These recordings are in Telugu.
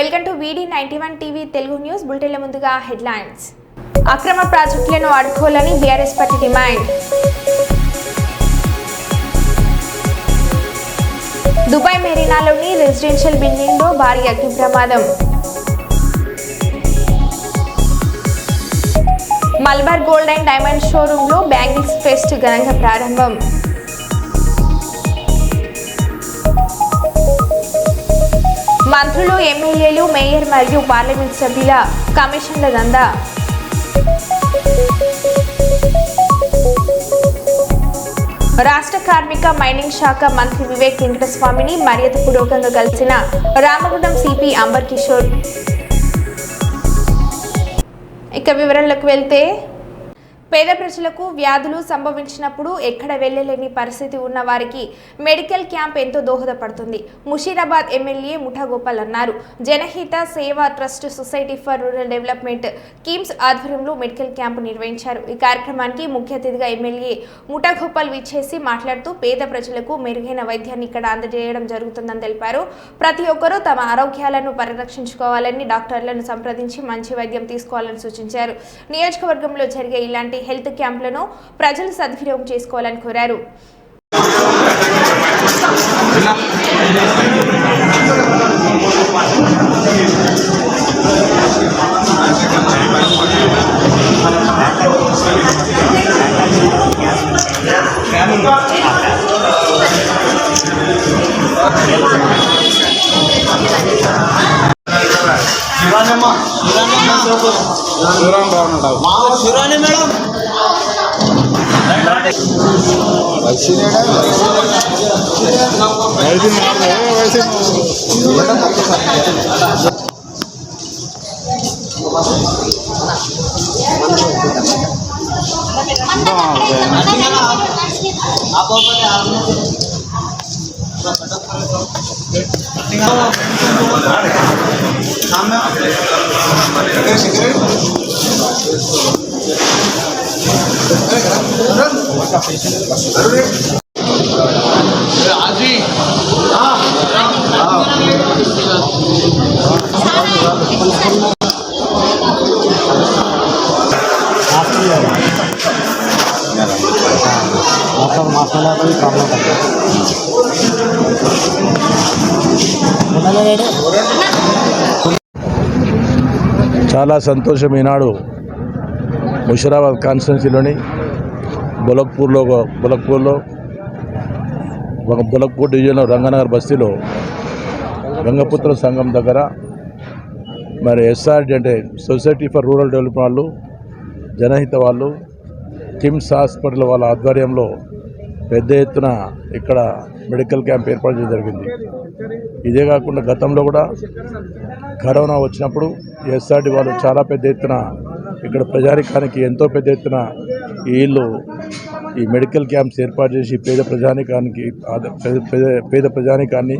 వెల్కమ్ టు వీడి ninety one TV Telugu news బులెటిన్ల ముందుగా హెడ్లైన్స్. అక్రమ ప్రాజెక్టులను అడ్డుకోవాలని బీఆర్ఎస్ పార్టీ డిమాండ్. దుబాయ్ మెరీనాలోని రెసిడెన్షియల్ బిల్డింగ్లో భారీ అగ్ని ప్రమాదం మల్బార్ గోల్డ్ అండ్ డైమండ్ షోరూంలో బ్యాంగిల్స్ ఫెస్ట్ ఘనంగా ప్రారంభం. మంత్రులు ఎమ్మెల్యేలు మేయర్ మరియు పార్లమెంట్ సభ్యుల కమిషన్ల దందా. రాష్ట్ర కార్మిక మైనింగ్ శాఖ మంత్రి వివేక్ వెంకటస్వామిని మర్యాదపూర్వకంగా కలిసిన రామగుండం సిపి అంబర్ కిషోర్. ఇక వివరాలకు వెళ్తే పేద ప్రజలకు వ్యాధులు సంభవించినప్పుడు ఎక్కడ వెళ్ళలేని పరిస్థితి ఉన్న వారికి మెడికల్ క్యాంప్ ఎంతో దోహదపడుతుంది. ముషీరాబాద్ ఎమ్మెల్యే ముఠాగోపాల్ అన్నారు. Janahita Seva trust society for rural development KIMS ఆధ్వర్యంలో మెడికల్ క్యాంపు నిర్వహించారు. ఈ కార్యక్రమానికి ముఖ్య అతిథిగా ఎమ్మెల్యే ముఠాగోపాల్ విచ్చేసి మాట్లాడుతూ పేద ప్రజలకు మెరుగైన వైద్యాన్ని ఇక్కడ అందజేయడం జరుగుతుందని తెలిపారు. ప్రతి ఒక్కరూ తమ ఆరోగ్యాలను పరిరక్షించుకోవాలని డాక్టర్లను సంప్రదించి మంచి వైద్యం తీసుకోవాలని సూచించారు. నియోజకవర్గంలో జరిగే ఇలాంటి హెల్త్ క్యాంపులను ప్రజలు సద్వినియోగం చేసుకోవాలని కోరారు. శిరాని మేడం 아버지 아 네. మొత్తం మసాలా పోయి ప్రాబ్లం చాలా సంతోషం ఈనాడు ముషిరాబాద్ కాన్స్టిట్యున్సీలోని బులక్పూర్లో ఒక- ఒక బులక్పూర్ డివిజన్లో రంగనగర్ బస్తీలో గంగపుత్ర సంఘం దగ్గర మరి ఎస్ఆర్డి అంటే సొసైటీ ఫర్ రూరల్ డెవలప్మెంట్ వాళ్ళు జనహిత వాళ్ళు కిమ్స్ హాస్పిటల్ వాళ్ళ ఆధ్వర్యంలో పెద్ద ఎత్తున ఇక్కడ మెడికల్ క్యాంప్ ఏర్పాటు చేయడం జరిగింది. ఇదే కాకుండా గతంలో కూడా కరోనా వచ్చినప్పుడు ఎస్ఆర్డి వాళ్ళు చాలా పెద్ద ఎత్తున ఇక్కడ ప్రజానికానికి ఎంతో పెద్ద ఎత్తున వీళ్ళు ఈ మెడికల్ క్యాంప్స్ ఏర్పాటు చేసి పేద ప్రజానికానికి పేద- ప్రజానికాన్ని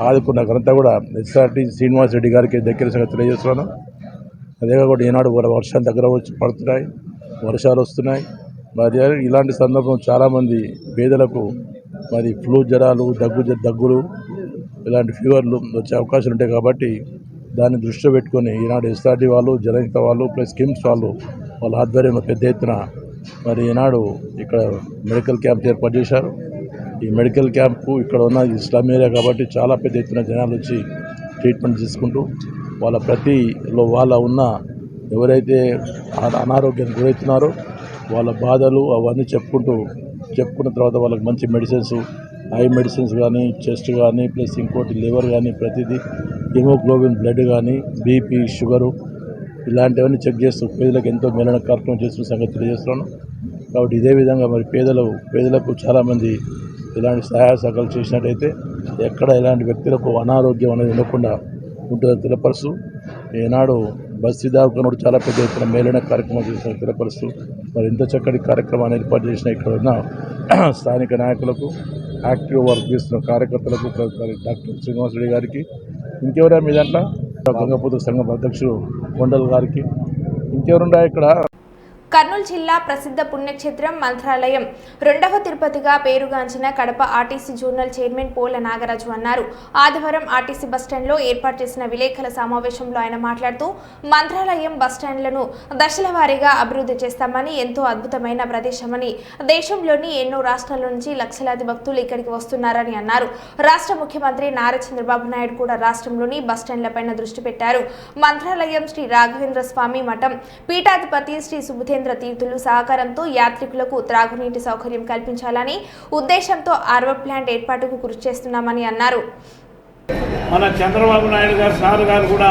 ఆదుకున్న ఘనత కూడా ఎస్ఆర్టీ శ్రీనివాస్ రెడ్డి గారికి దగ్గర సంగతి తెలియజేస్తున్నాను. అదే కాకుండా ఈనాడు వర్షాలు దగ్గర వచ్చి పడుతున్నాయి వర్షాలు వస్తున్నాయి. మరి ఇలాంటి సందర్భం చాలామంది పేదలకు మరి ఫ్లూ జ్వరాలు దగ్గు దగ్గులు ఇలాంటి ఫీవర్లు వచ్చే అవకాశాలు ఉంటాయి కాబట్టి దాన్ని దృష్టిలో పెట్టుకొని ఈనాడు ఎస్ఆర్టీ వాళ్ళు జనహిత వాళ్ళు ప్లస్ కిమ్స్ వాళ్ళు వాళ్ళ ఆధ్వర్యంలో పెద్ద ఎత్తున మరి ఈనాడు ఇక్కడ మెడికల్ క్యాంప్ ఏర్పాటు చేశారు. ఈ మెడికల్ క్యాంపు ఇక్కడ ఉన్న ఇస్లాం ఏరియా కాబట్టి చాలా పెద్ద ఎత్తున జనాలు వచ్చి ట్రీట్మెంట్ తీసుకుంటూ వాళ్ళ ప్రతిలో వాళ్ళ ఉన్న ఎవరైతే అనారోగ్యానికి గురవుతున్నారో వాళ్ళ బాధలు అవన్నీ చెప్పుకుంటూ చెప్పుకున్న తర్వాత వాళ్ళకి మంచి మెడిసిన్స్ ఐ మెడిసిన్స్ కానీ చెస్ట్ కానీ ప్లస్ ఇంకోటి లివర్ కానీ ప్రతిదీ హిమోగ్లోబిన్ బ్లడ్ కానీ బీపీ షుగరు ఇలాంటివన్నీ చెక్ చేస్తూ పేదలకు ఎంతో మేలన కార్యక్రమం చేస్తున్న సంగతి తెలియజేస్తున్నాను. కాబట్టి ఇదే విధంగా మరి పేదలు పేదలకు చాలామంది ఇలాంటి సహాయ సహకారాలు చేసినట్టయితే ఎక్కడ ఇలాంటి వ్యక్తులకు అనారోగ్యం అనేది ఉండకుండా ఉంటుందని తెలపరుస్తూ ఈనాడు బస్తీ దావకనుడు చాలా పెద్ద ఎత్తున మేలైన కార్యక్రమం చేసిన తెలపరుస్తూ మరి ఇంత చక్కటి కార్యక్రమాన్ని ఏర్పాటు చేసిన ఇక్కడ ఉన్న స్థానిక నాయకులకు యాక్టివ్ వర్క్ చేస్తున్న కార్యకర్తలకు డాక్టర్ శ్రీనివాసరెడ్డి గారికి ఇంకెవరా మీ దాంట్లో? గంగపుత్ర సంఘం అధ్యక్షుడు కొండల్ గారికి. ఇంకెవరుండా ఇక్కడ? కర్నూలు జిల్లా ప్రసిద్ధ పుణ్యక్షేత్రం మంత్రాలయం. రెండవ తిరుపతిగా పేరుగాంచిన Kadapa RTC zonal chairman Pola Nagaraju అన్నారు. ఆదివారం ఆర్టీసీ బస్టాండ్లో ఏర్పాటు చేసిన విలేకరుల సమావేశంలో ఆయన మాట్లాడుతూ మంత్రాలయం బస్టాండ్లను దశల వారీగా అభివృద్ధి చేస్తామని ఎంతో అద్భుతమైన ప్రదేశమని దేశంలోని ఎన్నో రాష్ట్రాల నుంచి లక్షలాది భక్తులు ఇక్కడికి వస్తున్నారని అన్నారు. రాష్ట్ర ముఖ్యమంత్రి నారా చంద్రబాబు నాయుడు కూడా రాష్ట్రంలోని బస్టాండ్లపైన దృష్టి పెట్టారు. మంత్రాలయం శ్రీ రాఘవేంద్ర స్వామి మఠం పీఠాధిపతి శ్రీ సుబుధేంద్ర తీర్థులు సహకారంతో యాత్రికులకు త్రాగునీటి సౌకర్యం కల్పించాలని ఉద్దేశంతో ఆర్వ ప్లాంట్ ఏర్పాటుకు కృషి చేస్తున్నామని అన్నారు. మన చంద్రబాబు నాయుడు గారు సార్ గారు కూడా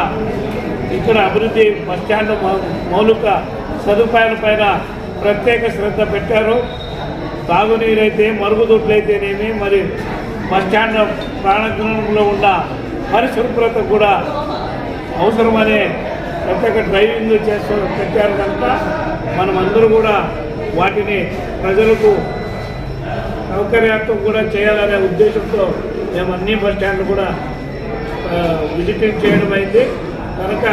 ఇక్కడ అభివృద్ధి బస్టాండ్ మౌ- మౌలిక సదుపాయాలపైన ప్రత్యేక శ్రద్ధ పెట్టారు. తాగునీరైతే మరుగుదొడ్లైతేనేమి మరి బస్టాండ్ ప్రాణగ్రహంలో ఉన్న పరిశుభ్రత కూడా అవసరమనే ప్రత్యేక డ్రైవింగ్ చేస్తూ పెట్టారు కనుక మనమందరూ కూడా వాటిని ప్రజలకు సౌకర్యార్థం కూడా చేయాలనే ఉద్దేశంతో మేము అన్ని బస్ స్టాండ్లు కూడా విజిటింగ్ చేయడం అయింది. కనుక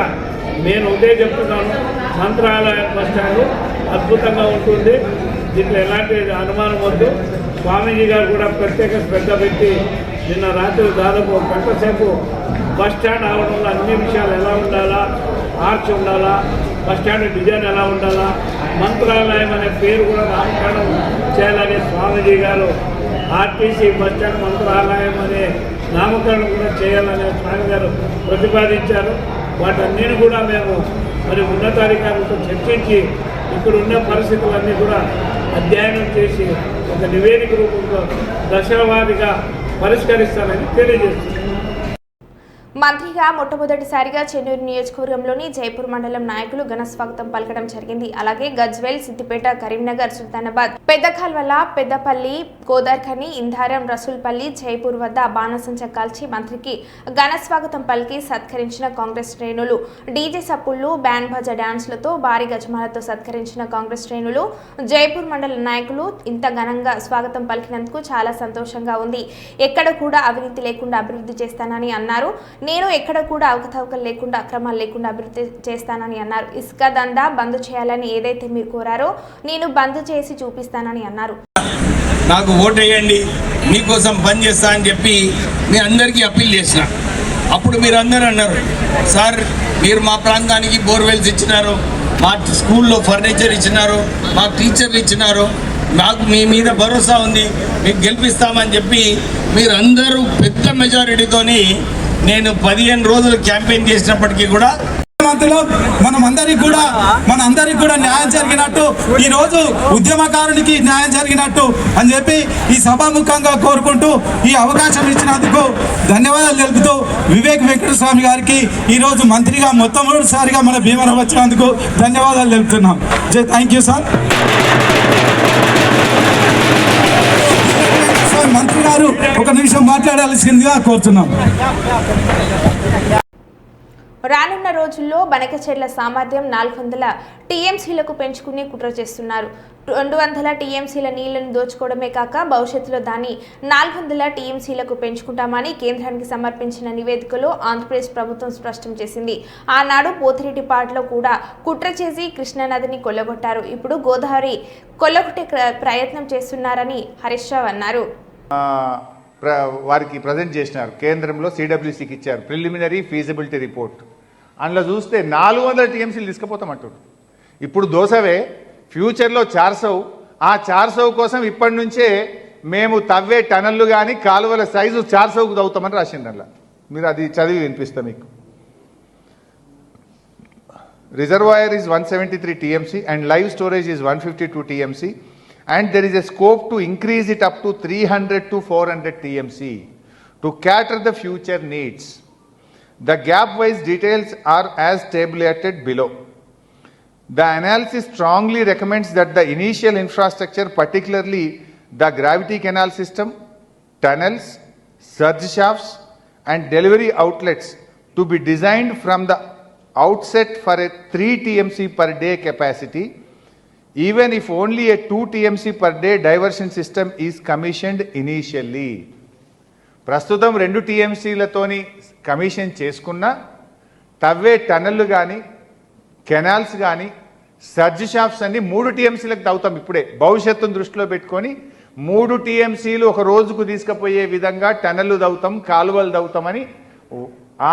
నేను ఒకటే చెప్తున్నాను మంత్రాలయ బస్ స్టాండ్ అద్భుతంగా ఉంటుంది. దీంట్లో ఎలాంటి అనుమానం వద్దు. స్వామీజీ గారు కూడా ప్రత్యేక శ్రద్ధ పెట్టి నిన్న రాత్రి దాదాపు గంట సేపు బస్ స్టాండ్ ఆవడంలో అన్ని విషయాలు ఎలా ఉండాలా? ఆర్చ్ ఉండాలా? బస్ స్టాండ్ డిజైన్ ఎలా ఉండాలా? మంత్రాలయం అనే పేరు కూడా నామకరణం చేయాలని స్వామీజీ గారు ఆర్టీసీ బస్ స్టాండ్ మంత్రాలయం అనే నామకరణం కూడా చేయాలని స్వామి గారు ప్రతిపాదించారు. వాటన్నిటిని కూడా మేము మరి ఉన్నతాధికారులతో చర్చించి ఇక్కడున్న పరిస్థితులన్నీ కూడా అధ్యయనం చేసి ఒక నివేదిక రూపంలో దశలవారీగా పరిష్కరిస్తానని తెలియజేస్తున్నాను మంత్రిగా మొట్టమొదటిసారిగా చెన్నూరు నియోజకవర్గంలోని జైపూర్ మండలం నాయకులు ఘన స్వాగతం పలకడం జరిగింది. అలాగే గజ్వేల్ సిద్దిపేట కరీంనగర్ సుల్తానాబాద్ పెద్దకాల్వల పెద్దపల్లి గోదార్ఖని ఇంధారం రసూల్పల్లి జైపూర్ వద్ద బాణసంచ కాల్చి మంత్రికి ఘన స్వాగతం పలికి సత్కరించిన కాంగ్రెస్ శ్రేణులు. డీజే సప్పుళ్ళు బ్యాండ్ బాజా డాన్స్లతో భారీ గజమాలతో సత్కరించిన కాంగ్రెస్ శ్రేణులు. జైపూర్ మండల నాయకులు ఇంత ఘనంగా స్వాగతం పలికినందుకు చాలా సంతోషంగా ఉంది. ఎక్కడ కూడా అవినీతి లేకుండా అభివృద్ధి చేస్తానని అన్నారు. నేను ఎక్కడ కూడా అవకతవకలు లేకుండా అక్రమాలు లేకుండా అభివృద్ధి చేస్తానని అన్నారు. ఇసుక దందా బంద్ చేయాలని ఏదైతే మీరు కోరారో నేను బంద్ చేసి చూపిస్తానని అన్నారు. నాకు ఓటేయండి మీకోసం పని చేస్తా అని చెప్పి మీ అందరికీ అప్పీల్ చేసిన. అప్పుడు మీరు అందరూ అన్నారు సార్ మీరు మా ప్రాంతానికి బోర్వెల్స్ ఇచ్చినారు మా స్కూల్లో ఫర్నిచర్ ఇచ్చినారు మా టీచర్లు ఇచ్చినారు నాకు మీ మీద భరోసా ఉంది మీకు గెలిపిస్తామని చెప్పి మీరు అందరూ పెద్ద మెజారిటీతోని నేను పదిహేను రోజులు క్యాంపెయిన్ చేసినప్పటికీ కూడా మంత్రులు మనం అందరికి కూడా మన అందరికి కూడా న్యాయం జరిగినట్టు ఈ రోజు ఉద్యమకారునికి న్యాయం జరిగినట్టు అని చెప్పి ఈ సభాముఖంగా కోరుకుంటూ ఈ అవకాశం ఇచ్చినందుకు ధన్యవాదాలు తెలుపుతూ వివేక్ వెంకటస్వామి గారికి ఈ రోజు మంత్రిగా మొట్టమొదటిసారిగా మన భీమన వచ్చినందుకు ధన్యవాదాలు తెలుపుతున్నాం. థ్యాంక్ యూ సార్ సార్ మంత్రి గారు ఒక నిమిషం మాట్లాడాల్సిందిగా కోరుతున్నాం. రానున్న రోజుల్లో బనకచెర్ల సామర్థ్యం నాలుగు వందల టీఎంసీలకు పెంచుకునే కుట్ర చేస్తున్నారు. రెండు వందల టీఎంసీల నీళ్ళను దోచుకోవడమే కాక భవిష్యత్తులో దాన్ని నాలుగు వందల టీఎంసీలకు పెంచుకుంటామని కేంద్రానికి సమర్పించిన నివేదికలో ఆంధ్రప్రదేశ్ ప్రభుత్వం స్పష్టం చేసింది. ఆనాడు పోతిరెడ్డిపాడులో కూడా కుట్ర చేసి కృష్ణానదిని కొల్లగొట్టారు. ఇప్పుడు గోదావరి కొల్లగొట్టే ప్ర- ప్రయత్నం చేస్తున్నారని హరీష్ రావు అన్నారు. వారికి ప్రజెంట్ చేసినారు. కేంద్రంలో సిడబ్ల్యూసీకి ఇచ్చారు. ప్రిలిమినరీ ఫీజిబిలిటీ రిపోర్ట్ అందులో చూస్తే నాలుగు వందల టీఎంసీలు తీసుకుపోతామంటారు ఇప్పుడు దోసవే ఫ్యూచర్లో చార్సవ్ ఆ చార్సవ్ కోసం ఇప్పటి నుంచే మేము తవ్వే టనళ్ళు కానీ కాలువల సైజు చార్సవ్కు తవ్వుతామని రాసింది అందులో. మీరు అది చదివి వినిపిస్తా మీకు. Reservoir is 173 TMC and live storage is 152 TMC and there is a scope to increase it up to 300 to 400 TMC to cater the future needs. The gap-wise details are as tabulated below. The analysis strongly recommends that the initial infrastructure, particularly the gravity canal system, tunnels, surge shafts, and delivery outlets, to be designed from the outset for a 3 TMC per day capacity, even if only a two TMC per day diversion system is commissioned initially ప్రస్తుతం రెండు టీఎంసీలతోని కమిషన్ చేసుకున్న తవ్వే టన్నెళ్ళు కానీ కెనాల్స్ కానీ సర్జ్ షాప్స్ అన్ని మూడు టీఎంసీలకు తవ్వుతాం ఇప్పుడే. భవిష్యత్తును దృష్టిలో పెట్టుకొని మూడు టీఎంసీలు ఒక రోజుకు తీసుకుపోయే విధంగా టనల్లు తవ్వుతాం కాలువలు తవ్వుతామని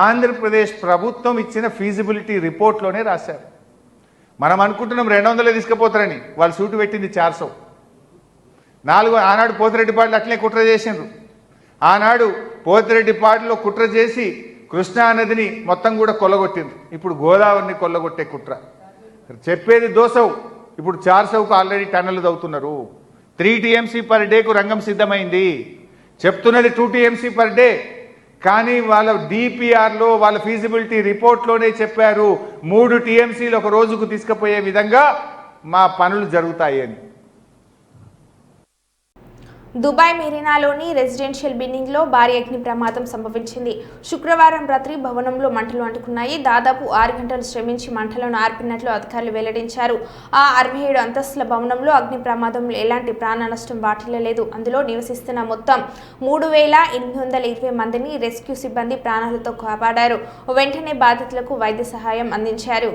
ఆంధ్రప్రదేశ్ ప్రభుత్వం ఇచ్చిన ఫీజిబిలిటీ రిపోర్ట్లోనే రాశారు. మనం అనుకుంటున్నాం రెండు వందలే తీసుకుపోతారని. వాళ్ళు సూటు పెట్టింది చార్సో. నాలుగు ఆనాడు పోతిరెడ్డిపాడులు అట్లే కుట్ర చేసిండ్రు. ఆనాడు పోతిరెడ్డిపాడులో కుట్ర చేసి కృష్ణా నదిని మొత్తం కూడా కొల్లగొట్టింది ఇప్పుడు గోదావరిని కొల్లగొట్టే కుట్ర. చెప్పేది దోసవు. ఇప్పుడు చార్సవుకు ఆల్రెడీ టన్నులు తవ్వుతున్నారు. త్రీ టీఎంసీ పర్ డేకు రంగం సిద్ధమైంది. చెప్తున్నది టూ టీఎంసీ పర్ డే. కానీ వాళ్ళ డిపిఆర్లో వాళ్ళ ఫీజిబిలిటీ రిపోర్ట్లోనే చెప్పారు. మూడు టీఎంసీలు ఒక రోజుకు తీసుకుపోయే విధంగా మా పనులు జరుగుతాయి అని. దుబాయ్ మెరీనాలోని రెసిడెన్షియల్ బిల్డింగ్లో భారీ అగ్ని ప్రమాదం సంభవించింది. శుక్రవారం రాత్రి భవనంలో మంటలు అంటుకున్నాయి. దాదాపు ఆరు గంటలు శ్రమించి మంటలను ఆర్పినట్లు అధికారులు వెల్లడించారు. ఆ అరవై ఏడు అంతస్తుల భవనంలో అగ్ని ప్రమాదంలో ఎలాంటి ప్రాణ నష్టం వాటిల్లలేదు అందులో నివసిస్తున్న మొత్తం మూడు వేల ఎనిమిది వందల ఇరవై మందిని రెస్క్యూ సిబ్బంది ప్రాణాలతో కాపాడారు. వెంటనే బాధితులకు వైద్య సహాయం అందించారు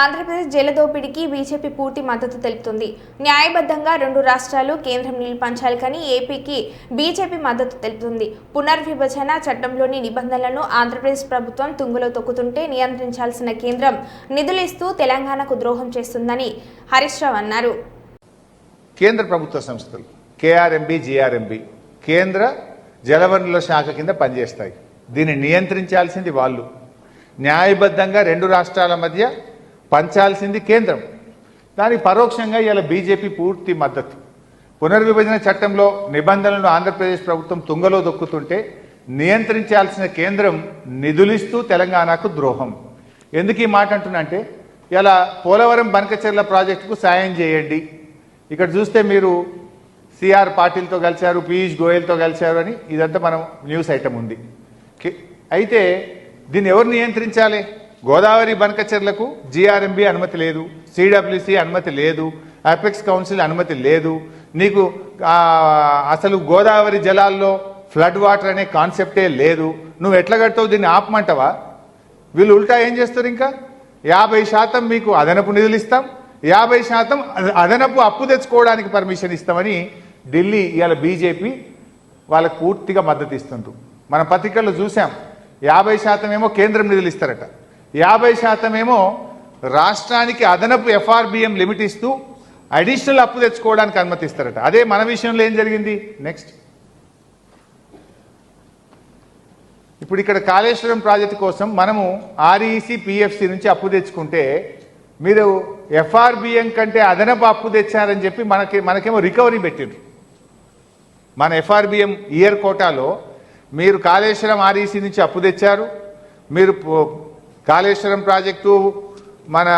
ఆంధ్రప్రదేశ్ జల దోపిడీకి బీజేపీ పూర్తి మద్దతు తెలుపుతుంది. న్యాయబద్ధంగా రెండు రాష్ట్రాలు కేంద్రం నీళ్ళు పంచాలి కానీ ఏపీకి బీజేపీ మద్దతు తెలుపుతుంది. పునర్విభజన చట్టంలోని నిబంధనలను ఆంధ్రప్రదేశ్ ప్రభుత్వం తుంగులో తొక్కుతుంటే నియంత్రించాల్సిన కేంద్రం నిధులు ఇస్తూ తెలంగాణకు ద్రోహం చేస్తుందని హరీష్ రావు అన్నారు. కేంద్ర ప్రభుత్వ సంస్థలు కేఆర్ఎంబి జిఆర్ఎంబి కేంద్ర జలవనరుల శాఖ కింద పనిచేస్తాయి. దీన్ని నియంత్రించాల్సింది వాళ్ళు. న్యాయబద్ధంగా రెండు రాష్ట్రాల మధ్య పంచాల్సింది కేంద్రం. దానికి పరోక్షంగా ఇవాళ బీజేపీ పూర్తి మద్దతు. పునర్విభజన చట్టంలో నిబంధనలను ఆంధ్రప్రదేశ్ ప్రభుత్వం తుంగలో దొక్కుతుంటే నియంత్రించాల్సిన కేంద్రం నిధులిస్తూ తెలంగాణకు ద్రోహం. ఎందుకు ఈ మాట అంటున్నంటే ఇలా పోలవరం బనకచెర్ల ప్రాజెక్టుకు సాయం చేయండి. ఇక్కడ చూస్తే మీరు సిఆర్ పాటిల్తో కలిశారు పీయూష్ గోయల్తో కలిశారు అని ఇదంతా మనం న్యూస్ ఐటమ్ ఉంది. అయితే దీన్ని ఎవరు నియంత్రించాలి? గోదావరి బనకచెర్లకు జిఆర్ఎంబి అనుమతి లేదు సిడబ్ల్యూసి అనుమతి లేదు అపెక్స్ కౌన్సిల్ అనుమతి లేదు. నీకు అసలు గోదావరి జలాల్లో ఫ్లడ్ వాటర్ అనే కాన్సెప్టే లేదు. నువ్వు ఎట్లా కడతావు దీన్ని ఆపమంటావా? వీళ్ళు ఉల్టా ఏం చేస్తారు ఇంకా? యాభై శాతం మీకు అదనపు నిధులు ఇస్తాం యాభై శాతం అదనపు అప్పు తెచ్చుకోవడానికి పర్మిషన్ ఇస్తామని ఢిల్లీ ఇవాళ బీజేపీ వాళ్ళకు పూర్తిగా మద్దతు ఇస్తుండ్రు. మన పత్రికల్లో చూసాం యాభై శాతం ఏమో కేంద్రం నిధులు ఇస్తారట. యాభై శాతం ఏమో రాష్ట్రానికి అదనపు ఎఫ్ఆర్బిఎం లిమిట్ ఇస్తూ అడిషనల్ అప్పు తెచ్చుకోవడానికి అనుమతిస్తారట. అదే మన విషయంలో ఏం జరిగింది? నెక్స్ట్ ఇప్పుడు ఇక్కడ కాళేశ్వరం ప్రాజెక్టు కోసం మనము ఆర్ఈసి పిఎఫ్సి నుంచి అప్పు తెచ్చుకుంటే మీరు ఎఫ్ఆర్బిఎం కంటే అదనపు అప్పు తెచ్చారని చెప్పి మనకి మనకేమో రికవరీ పెట్టిండ్రు మన ఎఫ్ఆర్బిఎం ఇయర్ కోటాలో మీరు కాళేశ్వరం ఆర్ఈసి నుంచి అప్పు తెచ్చారు. మీరు కాళేశ్వరం ప్రాజెక్టు మన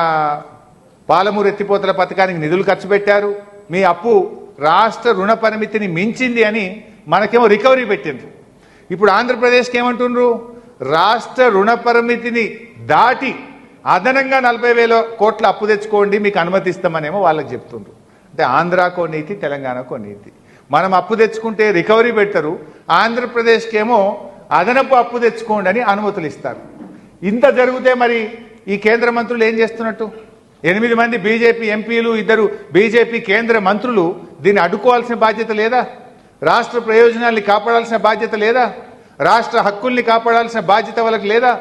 పాలమూరు ఎత్తిపోతల పథకానికి నిధులు ఖర్చు పెట్టారు. మీ అప్పు రాష్ట్ర రుణ పరిమితిని మించింది అని మనకేమో రికవరీ పెట్టిండ్రు. ఇప్పుడు ఆంధ్రప్రదేశ్కి ఏమంటుండ్రు? రాష్ట్ర రుణ పరిమితిని దాటి అదనంగా నలభై వేల కోట్ల అప్పు తెచ్చుకోండి మీకు అనుమతిస్తామనేమో వాళ్ళకి చెప్తుండ్రు. అంటే ఆంధ్రాకో నీతి తెలంగాణకో నీతి. మనం అప్పు తెచ్చుకుంటే రికవరీ పెడతారు. ఆంధ్రప్రదేశ్కేమో అదనపు అప్పు తెచ్చుకోండి అని అనుమతులు ఇస్తారు. ఇంత జరిగితే మరి ఈ కేంద్ర మంత్రులు ఏం చేస్తున్నట్టు? ఎనిమిది మంది బీజేపీ ఎంపీలు ఇద్దరు బీజేపీ కేంద్ర మంత్రులు దీన్ని అడ్డుకోవాల్సిన బాధ్యత లేదా? రాష్ట్ర ప్రయోజనాల్ని కాపాడాల్సిన బాధ్యత లేదా? రాష్ట్ర హక్కుల్ని కాపాడాల్సిన బాధ్యత వాళ్ళకి లేదా?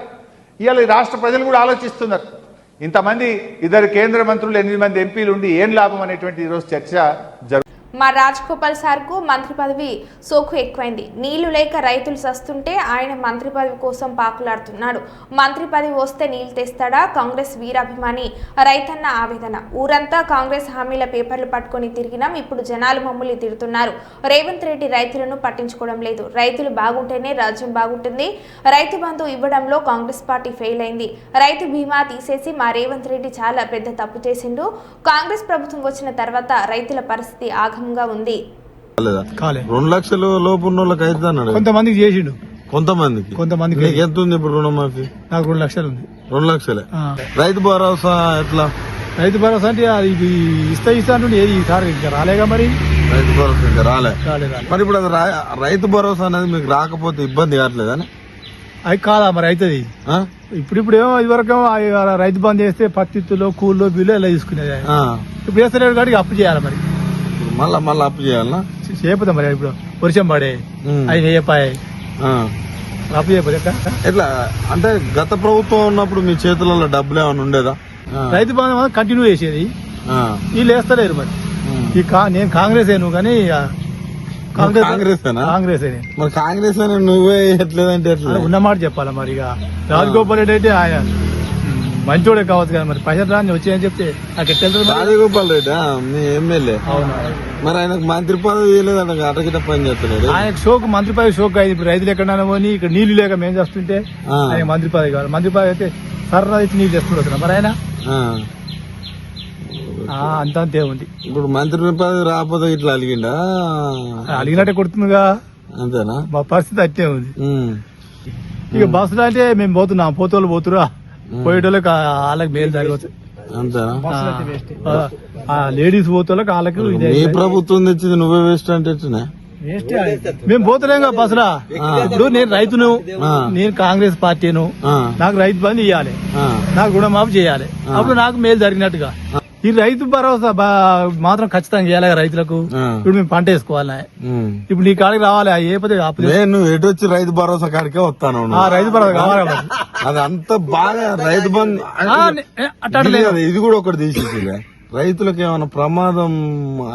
ఇవాళ రాష్ట్ర ప్రజలు కూడా ఆలోచిస్తున్నారు. ఇంతమంది ఇద్దరు కేంద్ర మంత్రులు ఎనిమిది మంది ఎంపీలు ఉండి ఏం లాభం అనేటువంటి ఈరోజు చర్చ జరుగు మా రాజ్గోపాల్ సార్కు మంత్రి పదవి సోకు ఎక్కువైంది. నీళ్ళు లేక రైతులు సస్తుంటే ఆయన మంత్రి పదవి కోసం పాకులాడుతున్నాడు. మంత్రి పదవి వస్తే నీళ్ళు తెస్తాడా? కాంగ్రెస్ వీరాభిమాని రైతన్న ఆవేదన. ఊరంతా కాంగ్రెస్ హామీల పేపర్లు పట్టుకొని తిరిగినాం. ఇప్పుడు జనాలు మమ్మల్ని తిడుతున్నారు. రేవంత్ రెడ్డి రైతులను పట్టించుకోవడం లేదు. రైతులు బాగుంటేనే రాజ్యం బాగుంటుంది. రైతు బంధు ఇవ్వడంలో కాంగ్రెస్ పార్టీ ఫెయిల్ అయింది. రైతు బీమా తీసేసి మా రేవంత్ రెడ్డి చాలా పెద్ద తప్పు చేసిండు. కాంగ్రెస్ ప్రభుత్వం వచ్చిన తర్వాత రైతుల పరిస్థితి ఆగంగా ఉంది. రెండు లక్షలు లోపు ఉన్న వాళ్ళకి అయితే అన్నాడు కొంతమందికి చేసిండు. కొంతమందికి? కొంతమందికి నీకు ఎంత ఉంది ఇప్పుడు రుణమాఫీ? నాకు రెండు లక్షలు ఉంది. రెండు లక్షలే. ఆ. రైతు భరోసా ఎట్లా? రైతు భరోసా అంటే అది ఇది ఇస్తా ఇస్తా అంటుండే ఏది ఈసారి ఇంకా రాలేగా మరి? రైతు భరోసా ఇంకా రాలే. మరి ఇప్పుడు అది రైతు భరోసా అనేది మీకు రాకపోతే ఇబ్బంది కావట్లేదని అది కాదా మరి అవుతుంది ఇప్పుడు ఇప్పుడు ఏమో ఇదివరకు రైతు బంద్ చేస్తే పత్తిత్తులో కూల్లో బిల్లు ఇలా తీసుకునేది. ఇప్పుడు వేస్తలేడు కాబట్టి అప్పు చేయాలి మరి. మళ్ళా మళ్ళా అప్పు చేయాలనా చేయపోతాం మరి ఇప్పుడు వర్షం పడే. ఆయన చేయపాయి. అప్పు చేయకపోతే ఎట్లా? అంటే గత ప్రభుత్వం ఉన్నప్పుడు మీ చేతులలో డబ్బులు ఏమైనా ఉండేదా. రైతు బంధు కంటిన్యూ చేసేది. వీళ్ళు వేస్తలేరు మరి. ఈ నేను కాంగ్రెస్ ఏను కానీ ఆ, కాంగ్రెసేనా? కాంగ్రెస్ మరి కాంగ్రెస్ నువ్వే ఎట్లేదంటే ఎట్లా ఉన్నమాట చెప్పాలా మరి ఇక రాజగోపాల్ రెడ్డి అయితే ఆయన మంచోడే కావచ్చు కదా మరి పైసలు రాని వచ్చాయని చెప్తే నాకు ఎట్లా మరి? రాజగోపాల్ రెడ్డి మీ ఎమ్మెల్యే. అవును? మరి ఆయనకు మంత్రి పదవి ఇవ్వలేదంట అటగిట పని చేస్తున్నాడు. ఆయనకు షోక్ మంత్రి పదవి షోక్ అయింది ఇప్పుడు రైతులు ఎక్కడ పోని ఇక్కడ నీళ్ళు లేక మేము చేస్తుంటే. ఆయన మంత్రి పదవి కావాలి. మంత్రి పదవి అయితే సర్రా ఇచ్చి నీళ్ళు తెస్తున్నారు మరి ఆయన? అంతా అంతే ఉంది. ఇప్పుడు మంత్రి పదవి రాకపోతే ఇట్లా అలిగిండా? అడిగినట్టే కొడుతుందిగా. అంతేనా? మా పరిస్థితి అట్టే ఉంది. ఇక బస్సులో అంటే మేము పోతున్నాం పోతోళ్ళు పోతురా పోయేటోళ్ళకి ఆ- వాళ్ళకి మేలు జరగవచ్చు. అంతేనా? లేడీస్ పోతోళ్ళకి వాళ్ళకి నీ ప్రభుత్వం తెచ్చింది నువ్వే వేస్ట్ అంటే? మేము పోతలేం కదా బస్సులా? ఇప్పుడు నేను రైతును నేను కాంగ్రెస్ పార్టీను నాకు రైతు బంధు ఇవ్వాలి. నాకు రుణమాఫీ చేయాలి. అప్పుడు నాకు మేలు జరిగినట్టుగా. ఈ రైతు భరోసా మాత్రం ఖచ్చితంగా చేయాలి రైతులకు. ఇప్పుడు మేము పంట వేసుకోవాలి. ఇప్పుడు నీ కాడికి రావాలి ఏ పదే అప్పు నువ్వు ఎటు వచ్చి రైతు భరోసా కాడికే వస్తాను ఆ రైతు భరోసా కావాలి. అది అంత బాగా రైతు బంధు ఇది కూడా ఒకటి తీసేసిలే. రైతులకు ఏమైనా ప్రమాదం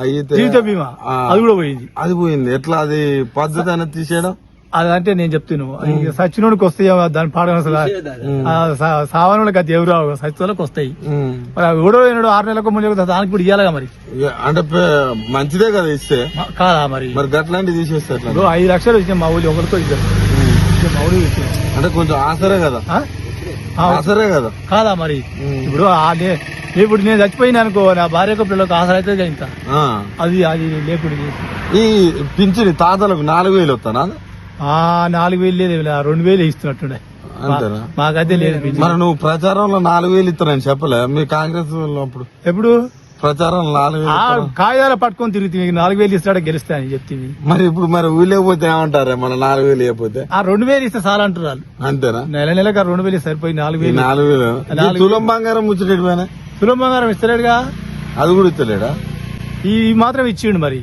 అయితే జీవిత బీమా. అది కూడా పోయింది. అది పోయింది. ఎట్లా అది పద్ధతి అనేది తీసేయడం? అదంటే నేను చెప్తాను. ఇక సచ్చినోడికి వస్తాయి దాని పాడన సావనోళ్ళకి అది ఎవరు రావు సచ్చినోళ్ళకి వస్తాయి. మరి అవి ఎవడో ఏనాడు ఆరు నెలలకు ముందు దానికి కూడా ఇవ్వాలిగా మరి. ఇక అంటే మంచిదే కదా ఇస్తే? కాదా మరి? మరి గట్లాంటివి తీసేస్తే ఎట్లా? ఇప్పుడు ఐదు లక్షలు ఇచ్చాం మా ఊళ్ళో ఒకరితో ఇక మా ఊళ్ళో ఇచ్చాం అంటే కొంచెం ఆసరే కదా? ఆసరే కదా? కాదా మరి? ఇప్పుడు ఆ నే- ఇప్పుడు నేను చచ్చిపోయినా అనుకో నా భార్యకు పిల్లలకు ఆసర అయితే ఇంకా. ఆ. అది అది లేకుండా ఈ పింఛని తాతలకు నాలుగు వేలు వస్తానా? నాలుగు వేలు లేదు ఇలా రెండు వేలు ఇస్తున్నట్టుండే అంతేనా? మాకైతే లేదు. మరి నువ్వు ప్రచారంలో నాలుగు వేలు ఇస్తానని చెప్పలే. మీ కాంగ్రెస్ అప్పుడు. ఎప్పుడు? ప్రచారం నాలుగు ఆ? కాగితాలు పట్టుకొని తిరుగుతుంది నాలుగు వేలు ఇస్తాడా గెలుస్తా అని చెప్తుంది మరి ఇప్పుడు మరి ఊళ్ళేకపోతే ఏమంటారే? మన నాలుగు వేలు ఇవ్వకపోతే? ఆ రెండు వేలు ఇస్తే చాలా అంటారు వాళ్ళు అంతేనా? నెల నెలకు ఆ రెండు వేలు సరిపోయి నాలుగు వేలు. నాలుగు వేలు. తులం బంగారం పోయినా సులభ బంగారం ఇస్తలేడుగా? అది కూడా ఇస్తలేడా? ఈ మాత్రం ఇచ్చిండు మరి.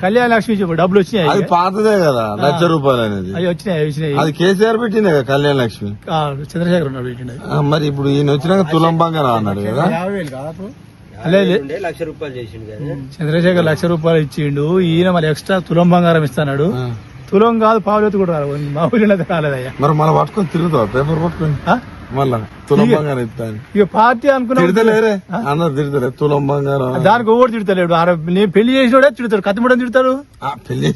కళ్యాణ లక్ష్మి డబ్బులు వచ్చినాయి అది పాతదే కదా లక్ష రూపాయలు అనేది. అవి వచ్చినాయి వచ్చినాయి? అది కేసీఆర్ పెట్టిందే కదా కళ్యాణ లక్ష్మి ఆ, చంద్రశేఖర్ ఉన్నాడు పెట్టిండు. ఆ, మరి ఇప్పుడు ఈయన వచ్చినాక తులం బంగారం అన్నాడు కదా. లేదు చంద్రశేఖర్ లక్ష రూపాయలు ఇచ్చిండు ఈయన మరి ఎక్స్ట్రా తులం బంగారం ఇస్తాడు. తులం కాదు పావులెత్తు కూడా రాదు మా ఊళ్ళో రాలేదయ్యా మరి మళ్ళీ పట్టుకొని తిరుగుతావు? పేపర్ పట్టుకొని? ఆ? మళ్ళా తులం బంగారం ఇస్తాను ఇక పార్టీ అనుకున్నా తిడతలేరే? తిడతలే తులం బంగారం. దానికి ఓడి తిడతలేడు? నేను పెళ్ళి చేసినోడే తిడతాడు కత్తిమూడని తిడతాడు? పెళ్ళి.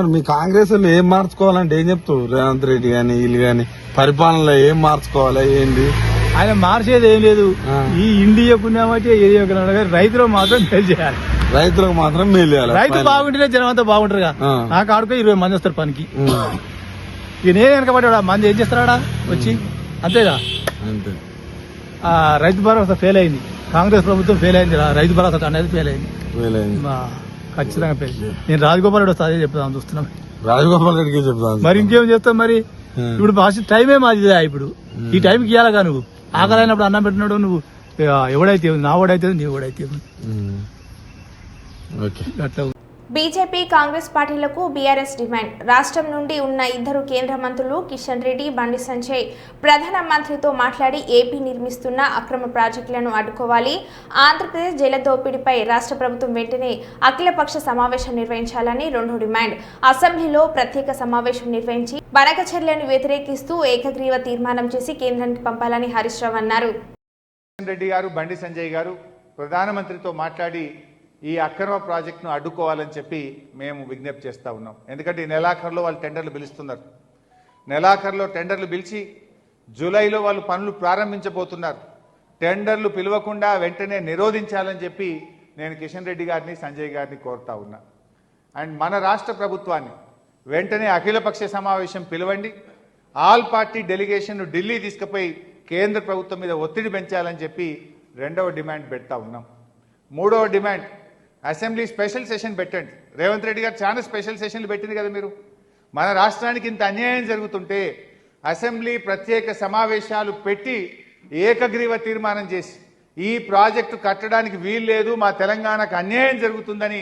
మరి మీ కాంగ్రెస్ వాళ్ళు ఏం మార్చుకోవాలంటే ఏం చెప్తావు రేవంత్ రెడ్డి గాని వీళ్ళు గాని పరిపాలనలో ఏం మార్చుకోవాలి ఏంది ఆయన మార్చేది ఏం లేదు. ఈ ఇండియాకున్నామంటే ఏ రైతులు మాత్రం మేలు చేయాలి. రైతులకు మాత్రం మేలు చేయాలి. రైతు బాగుంటేనే జనం అంతా బాగుంటారుగా. ఆ. నాకు ఆడుకో ఇరవై మంది వస్తారు పనికి. ఇక నేను వెనకబడ్డా మంది ఏం చేస్తాడా వచ్చి అంతేగా అంతే. ఆ రైతు భరోసా ఫెయిల్ అయింది కాంగ్రెస్ ప్రభుత్వం ఫెయిల్ అయింది రైతు భరోసా అనేది ఫెయిల్ అయింది ఖచ్చితంగా ఫెయిల్. నేను రాజగోపాల్ రెడ్డి వస్తా అదే చెప్తాను చూస్తున్నాం. రాజగోపాల్ రెడ్డికి చెప్తాను? మరి ఇంకేం చేస్తాం మరి? Hmm. ఇప్పుడు ఫస్ట్ టైమే మాది ఇప్పుడు. ఈ టైంకి ఇవ్వాలగా నువ్వు? ఆకలి అయినప్పుడు అన్నం పెట్టినాడు నువ్వు? ఎవడైతే నా ఉంది, నీ. ఉమ్. ఓకే అట్లా బీజేపీ కాంగ్రెస్ పార్టీలకు బీఆర్ఎస్ డిమాండ్. రాష్ట్రం నుండి ఉన్న ఇద్దరు కేంద్ర మంత్రులు కిషన్ రెడ్డి బండి సంజయ్ ప్రధాన మంత్రితో మాట్లాడి ఏపీ నిర్మిస్తున్న అక్రమ ప్రాజెక్టులను అడ్డుకోవాలి. ఆంధ్రప్రదేశ్ జల దోపిడీపై రాష్ట్ర ప్రభుత్వం వెంటనే అఖిలపక్ష సమావేశం నిర్వహించాలని రెండు డిమాండ్. అసెంబ్లీలో ప్రత్యేక సమావేశం నిర్వహించి బనక చర్యలను వ్యతిరేకిస్తూ ఏకగ్రీవ తీర్మానం చేసి కేంద్రానికి పంపాలని హరీష్ రావు అన్నారు. రెడ్డి గారు బండి సంజయ్ గారు ప్రధానమంత్రితో మాట్లాడి ఈ అక్రమ ప్రాజెక్టును అడ్డుకోవాలని చెప్పి మేము విజ్ఞప్తి చేస్తూ ఉన్నాం. ఎందుకంటే ఈ నెలాఖరులో వాళ్ళు టెండర్లు పిలుస్తున్నారు. నెలాఖరులో టెండర్లు పిలిచి జూలైలో వాళ్ళు పనులు ప్రారంభించబోతున్నారు. టెండర్లు పిలవకుండా వెంటనే నిరోధించాలని చెప్పి నేను కిషన్ రెడ్డి గారిని సంజయ్ గారిని కోరుతా ఉన్నా. అండ్ మన రాష్ట్ర ప్రభుత్వాన్ని వెంటనే అఖిలపక్ష సమావేశం పిలవండి. ఆల్ పార్టీ డెలిగేషన్ను ఢిల్లీ తీసుకుపోయి కేంద్ర ప్రభుత్వం మీద ఒత్తిడి పెంచాలని చెప్పి రెండవ డిమాండ్ పెడతా ఉన్నాం. మూడవ డిమాండ్ అసెంబ్లీ స్పెషల్ సెషన్ పెట్టండి. రేవంత్ రెడ్డి గారు చాలా స్పెషల్ సెషన్లు పెట్టింది కదా మీరు. మన రాష్ట్రానికి ఇంత అన్యాయం జరుగుతుంటే అసెంబ్లీ ప్రత్యేక సమావేశాలు పెట్టి ఏకగ్రీవ తీర్మానం చేసి ఈ ప్రాజెక్టు కట్టడానికి వీలు లేదు మా తెలంగాణకు అన్యాయం జరుగుతుందని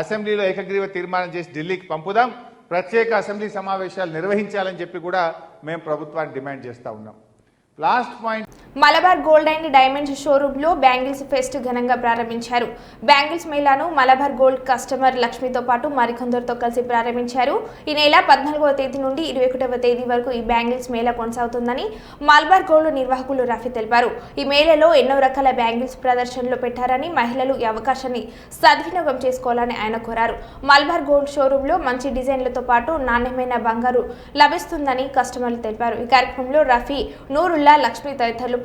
అసెంబ్లీలో ఏకగ్రీవ తీర్మానం చేసి ఢిల్లీకి పంపుదాం. ప్రత్యేక అసెంబ్లీ సమావేశాలు నిర్వహించాలని చెప్పి కూడా మేము ప్రభుత్వాన్ని డిమాండ్ చేస్తూ ఉన్నాం. Last point Malabar gold and diamonds షోరూమ్లో bangles fest ఘనంగా ప్రారంభించారు. బ్యాంగిల్స్ మేళాను మలబార్ గోల్డ్ కస్టమర్ లక్ష్మితో పాటు మరికొందరితో కలిసి ప్రారంభించారు. ఈ నెల పద్నాలుగవ తేదీ నుండి ఇరవై ఒకటవ తేదీ వరకు ఈ బ్యాంగిల్స్ మేళా కొనసాగుతుందని మలబార్ గోల్డ్ నిర్వాహకులు రఫీ తెలిపారు. ఈ మేళలో ఎన్నో రకాల బ్యాంగిల్స్ ప్రదర్శనలు పెట్టారని మహిళలు ఈ అవకాశాన్ని సద్వినియోగం చేసుకోవాలని ఆయన కోరారు. మలబార్ గోల్డ్ షోరూమ్లో మంచి డిజైన్లతో పాటు నాణ్యమైన బంగారు లభిస్తుందని కస్టమర్లు తెలిపారు. ఈ కార్యక్రమంలో రఫీ నూరుల్లా లక్ష్మి తదితరులు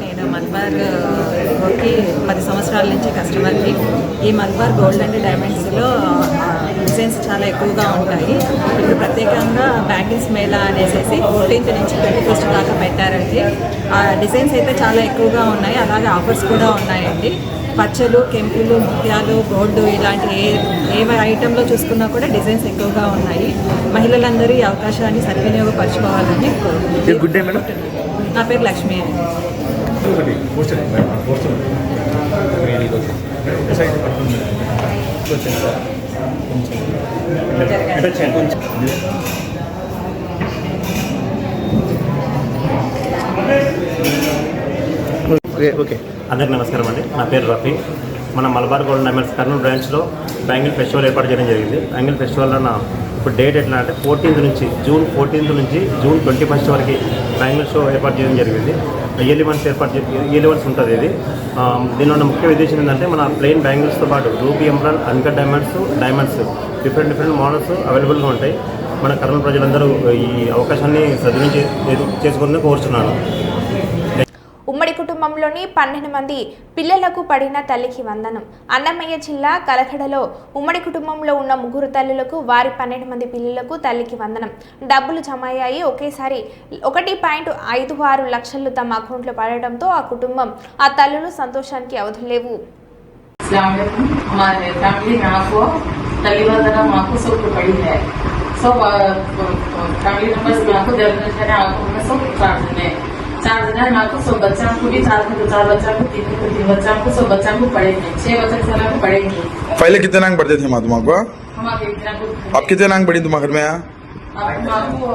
నేను మల్బార్కి పది సంవత్సరాల నుంచి కస్టమర్ని ఈ మల్బార్ గోల్డ్ అండ్ డైమండ్స్లో డిజైన్స్ చాలా ఎక్కువగా ఉంటాయి. ఇప్పుడు ప్రత్యేకంగా బ్యాంగిల్స్ మేళా అనేసి ఫోర్టీన్త్ నుంచి ట్వంటీ ఫస్ట్ దాకా పెట్టారండి. ఆ డిజైన్స్ అయితే చాలా ఎక్కువగా ఉన్నాయి. అలాగే ఆఫర్స్ కూడా ఉన్నాయండి. పచ్చలు కెంపులు ముత్యాలు గోల్డ్ ఇలాంటి ఏ ఏ ఐటెంలో చూసుకున్నా కూడా డిజైన్స్ ఎక్కువగా ఉన్నాయి. మహిళలందరూ ఈ అవకాశాన్ని సద్వినియోగపరచుకోవాలని. నా పేరు లక్ష్మి అండి. ఓకే అందరికి నమస్కారం అండి. నా పేరు రఫీ. మన మలబార్ గోల్డ్ డైమండ్స్ కర్నూలు బ్రాంచ్లో బ్యాంగిల్ ఫెస్టివల్ ఏర్పాటు చేయడం జరిగింది. బ్యాంగిల్ ఫెస్టివల్లో నా ఇప్పుడు డేట్ ఎట్లా అంటే ఫోర్టీన్త్ నుంచి జూన్ ఫోర్టీన్త్ నుంచి జూన్ ట్వంటీ ఫస్ట్ వరకు బ్యాంగిల్ షో ఏర్పాటు చేయడం జరిగింది. ఇయర్లీ వన్స్ ఏర్పాటు చే ఇయర్లీ వన్స్ ఉంటుంది ఇది. దీనిలో ఉన్న ముఖ్య ఉద్దేశం ఏంటంటే మన ప్లెయిన్ బ్యాంగిల్స్తో పాటు rupee ఎంబ్రాన్ uncut diamonds diamonds different different models అవైలబుల్గా ఉంటాయి. మన కర్నూలు ప్రజలందరూ ఈ అవకాశాన్ని సద్వినియోగం చేసుకుందని కోరుచున్నాను. ఉమ్మడి కుటుంబంలో కుటుంబంలోని పన్నెండు మంది పిల్లలకు పడిన తల్లికి వందనం అన్నమయ్య జిల్లా కలకడలో ఉమ్మడి కుటుంబంలో ఉన్న ముగ్గురు తల్లులకు వారి పన్నెండు మంది పిల్లలకు తల్లికి వందనం డబ్బులు జమ అయ్యాయి ఒకేసారి ఒకటి పాయింట్ ఐదు ఆరు లక్షలు తమ అకౌంట్లో పడడంతో ఆ కుటుంబం ఆ తల్లులు సంతోషానికి అవధులేవు इस्लाम हमारे फैमिली में आपको तली वंदना आपको सब पड़ी है सब फैमिली मेंबर्स में आपको जनरेशन है आपको में सब चार दिन है चार दिन है आपको सब बच्चा को भी चार को चार बच्चा को तीन को तीन बच्चा को सब बच्चा को पढ़ेंगे। छह बच्चा साल को पढ़ेंगे। पहले कितने अंक पढ़ते थे माँ तुमको आप को कितने अंक पढ़ी तुम्हारे घर में? आपको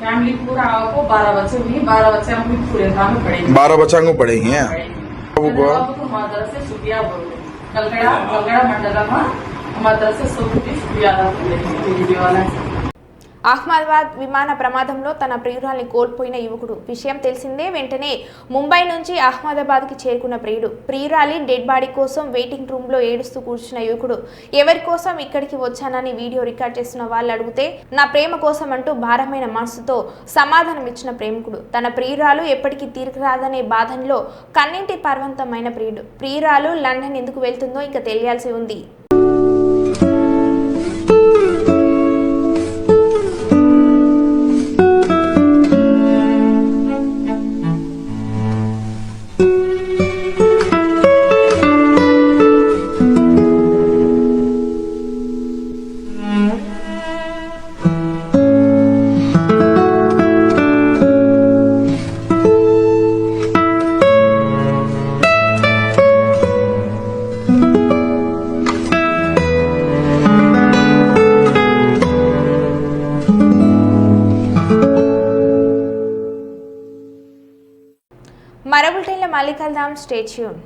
फैमिली पूरा आपको बारह बच्चे बारह बच्चे पूरे काम में पढ़ेंगे। बारह बच्चा को पढ़ेंगे हैं? बाबू को आपको हमारे से शुक्रिया बोल कलकड़ा कलकड़ा मंडल में हमारे से सब कुछ शुक्रिया वाला। అహ్మదాబాద్ విమాన ప్రమాదంలో తన ప్రియురాల్ని కోల్పోయిన యువకుడు. విషయం తెలిసిందే వెంటనే ముంబై నుంచి అహ్మదాబాద్కి చేరుకున్న ప్రియుడు. ప్రియురాలి డెడ్ బాడీ కోసం వెయిటింగ్ రూమ్లో ఏడుస్తూ కూర్చున్న యువకుడు. ఎవరి కోసం ఇక్కడికి వచ్చానని వీడియో రికార్డ్ చేస్తున్న వాళ్ళు అడిగితే నా ప్రేమ కోసం అంటూ భారమైన మనసుతో సమాధానం ఇచ్చిన ప్రేమికుడు. తన ప్రియురాలు ఎప్పటికీ తీరికరాదనే రాదనే బాధంలో కన్నింటి పర్వంతమైన ప్రియుడు. ప్రియురాలు లండన్ ఎందుకు వెళ్తుందో ఇంకా తెలియాల్సి ఉంది. మరో బులెటిన్లో మళ్ళీ కలుద్దాం స్టేట్యూన్